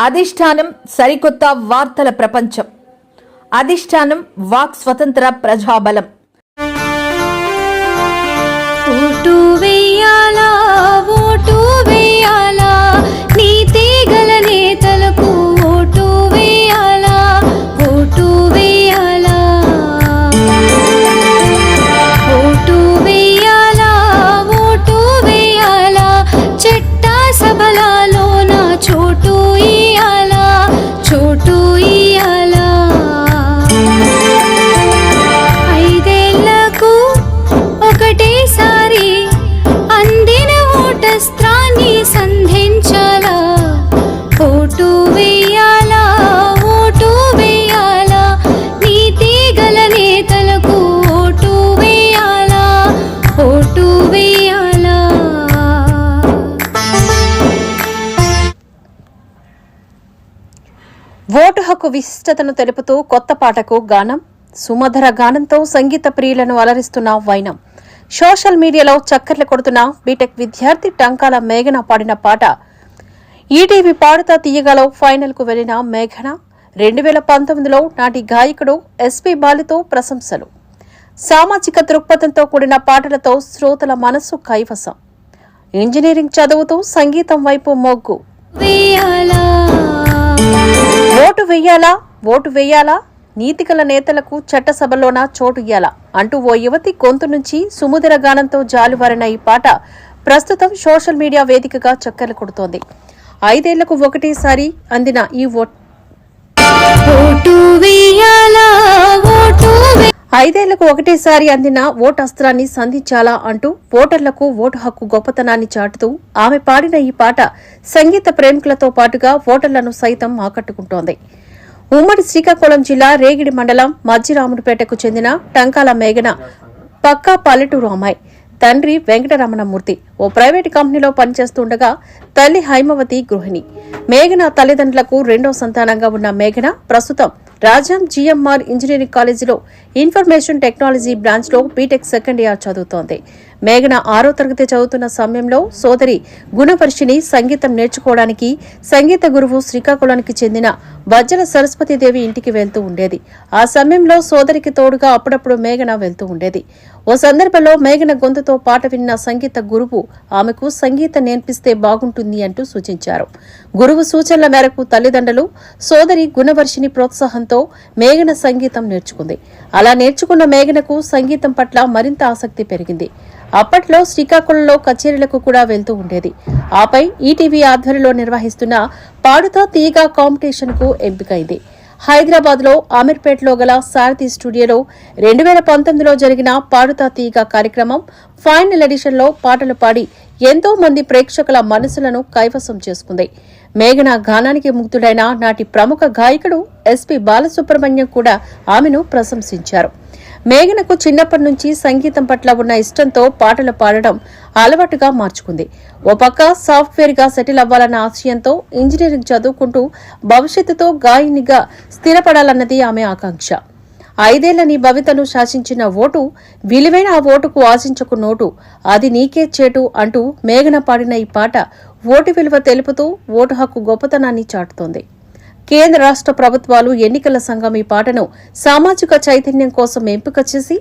అధిష్టానం సరికొత్త వార్తల ప్రపంచం. అధిష్టానం వాక్ స్వతంత్ర ప్రజాబలం. ఓటు గల నేతలకు ఓటు వేయాలా? ఓటు వేయాలా? ఓటు హక్కు విశిష్టతను తెలుపుతూ కొత్త పాటకు గానం సుమధుర గానంతో సంగీత ప్రియులను అలరిస్తున్న వైనం. సోషల్ మీడియాలో చక్కర్లు కొడుతున్న బీటెక్ విద్యార్థి టంకాల మేఘన పాడిన పాట. ఈటీవీ పాడుతా తీయగలో ఫైనల్కు వెళ్ళిన మేఘన. రెండు వేల పంతొమ్మిదిలో నాటి గాయకుడు ఎస్పీ బాలుతో ప్రశంసలు. సామాజిక దృక్పథంతో కూడిన పాటలతో శ్రోతల మనస్సు కైవసం. ఇంజనీరింగ్ చదువుతూ సంగీతం వైపు మొగ్గు. వేయాలా ఓటు వెయ్యాలా? ఓటు వెయ్యాలా? నీతిగల నేతలకు చట్టసభలోన చోటు ఇయ్యాలా? అంటూ ఓ యువతి గొంతు నుంచి సుముదిర గానంతో జాలువారిన ఈ పాట ప్రస్తుతం సోషల్ మీడియా వేదికగా చక్కర్లు కొడుతోంది. ఐదేళ్ళకు ఒకటేసారి అందిన ఈ ఐదేళ్ళకు ఒకటేసారి అందిన ఓటు అస్త్రాన్ని సంధించాలా అంటూ ఓటర్లకు ఓటు హక్కు గొప్పతనాన్ని చాటుతూ ఆమె పాడిన ఈ పాట సంగీత ప్రేమికులతో పాటుగా ఓటర్లను సైతం ఆకట్టుకుంటోంది. ఉమ్మడి శ్రీకాకుళం జిల్లా రేగిడి మండలం మజ్జిరాముడిపేటకు చెందిన టంకాల మేఘన పక్కా పల్లెటూరు అమ్మాయి. తండ్రి వెంకటరమణమూర్తి ఓ ప్రైవేటు కంపెనీలో పనిచేస్తుండగా తల్లి హైమవతి గృహిణి. మేఘన తల్లిదండ్రులకు రెండో సంతానంగా ఉన్న మేఘన ప్రస్తుతం రాజాం జీఎంఆర్ ఇంజనీరింగ్ కాలేజీలో ఇన్ఫర్మేషన్ టెక్నాలజీ బ్రాంచ్లో బీటెక్ సెకండ్ ఇయర్ చదువుతోంది. మేఘన ఆరో తరగతి చదువుతున్న సమయంలో సోదరి గుణవర్షిని సంగీతం నేర్చుకోవడానికి సంగీత గురువు శ్రీకాకుళానికి చెందిన వజ్ర సరస్వతీదేవి ఇంటికి వెళ్తూ ఉండేది. ఆ సమయంలో సోదరికి తోడుగా అప్పుడప్పుడు మేఘన వెళ్తూ ఉండేది. ఓ సందర్భంలో మేఘన గొంతుతో పాట విన్న సంగీత గురువు ఆమెకు సంగీతం నేర్పిస్తే బాగుంటుంది అంటూ సూచించారు. గురువు సూచనల మేరకు తల్లిదండ్రులు సోదరి గుణవర్షిని ప్రోత్సాహంతో మేఘన సంగీతం నేర్చుకుంది. అలా నేర్చుకున్న మేఘనకు సంగీతం పట్ల మరింత ఆసక్తి పెరిగింది. అప్పట్లో శ్రీకాకుళంలో కచేరీలకు కూడా వెళ్తూ ఉండేది. ఆపై ఈటీవీ ఆధ్వర్యంలో నిర్వహిస్తున్న పాడుతా తీగ కాంపిటీషన్కు ఎంపికైంది. హైదరాబాద్లో అమీర్పేటలో గల సారథి స్టూడియోలో రెండు వేల పంతొమ్మిదిలో జరిగిన పాడుతా తీగ కార్యక్రమం ఫైనల్ ఎడిషన్లో పాటలు పాడి ఎంతో మంది ప్రేక్షకుల మనసులను కైవసం చేసుకుంది. మేఘన గానానికి ముగ్ధుడైన నాటి ప్రముఖ గాయకుడు ఎస్పి బాలసుబ్రహ్మణ్యం కూడా ఆమెను ప్రశంసించారు. మేఘనకు చిన్నప్పటి నుంచి సంగీతం పట్ల ఉన్న ఇష్టంతో పాటలు పాడడం అలవాటుగా మార్చుకుంది. ఓ పక్క సాఫ్ట్వేర్గా సెటిల్ అవ్వాలన్న ఆశయంతో ఇంజనీరింగ్ చదువుకుంటూ భవిష్యత్తుతో గాయనిగా స్థిరపడాలన్నది ఆమె ఆకాంక్ష. ఐదేళ్ళ నీ భవితను శాసించిన ఓటు విలువైన ఆ ఓటుకు ఆశించకు నోటు అది నీకే చేటు అంటూ మేఘన పాడిన ఈ పాట ఓటు విలువ తెలుపుతూ ఓటు హక్కు గొప్పతనాన్ని చాటుతోంది. కేంద్ర రాష్ట్ర ప్రభుత్వాలు ఎన్నికల సంఘం ఈ పాటను సామాజిక చైతన్యం కోసం ఎంపిక చేసి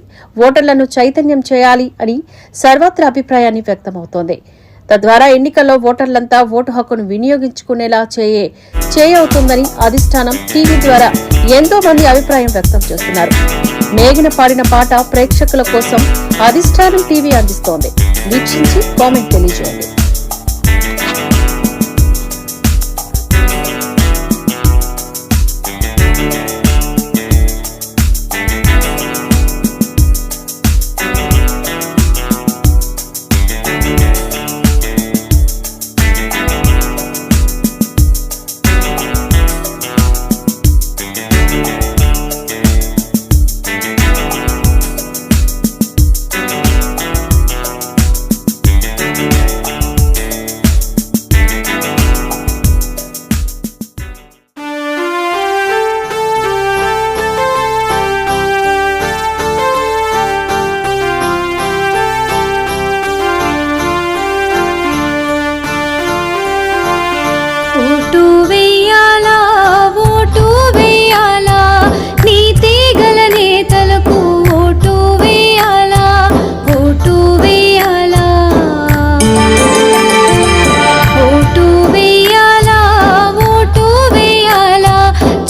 ఓటర్లను చైతన్యం చేయాలి అని సర్వత్ర అభిప్రాయాన్ని వ్యక్తమవుతోంది. తద్వారా ఎన్నికల్లో ఓటర్లంతా ఓటు హక్కును వినియోగించుకునేలా చేయే చేయవుతుందని అధిష్టానం టీవీ ద్వారా ఎంతో మంది అభిప్రాయం వ్యక్తం చేస్తున్నారు. మేఘన పాడిన పాట ప్రేక్షకుల కోసం అధిష్టానం టీవీ అందిస్తోంది. వీక్షించి కామెంట్ తెలియజేయండి.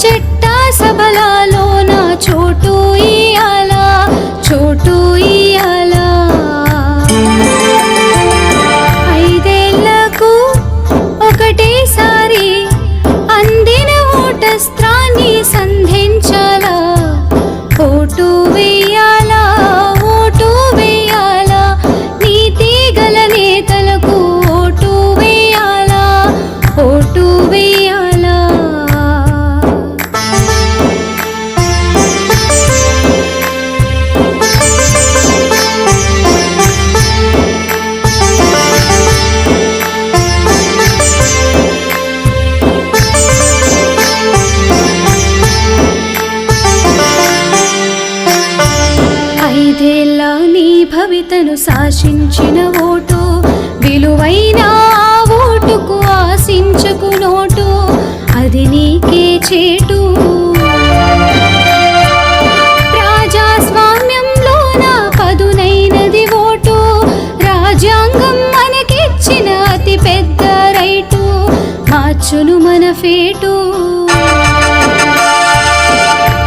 చెట్టు భవితను శాసించిన ఓటు విలువైన ఓటుకు ఆశించకు నోటు అది నీకే చేటు. ప్రజాస్వామ్యంలోన పదునైనది ఓటు రాజ్యాంగం మనకిచ్చిన అతి పెద్ద రైటు మార్చును మన ఫేటు.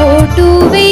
ఓటు వే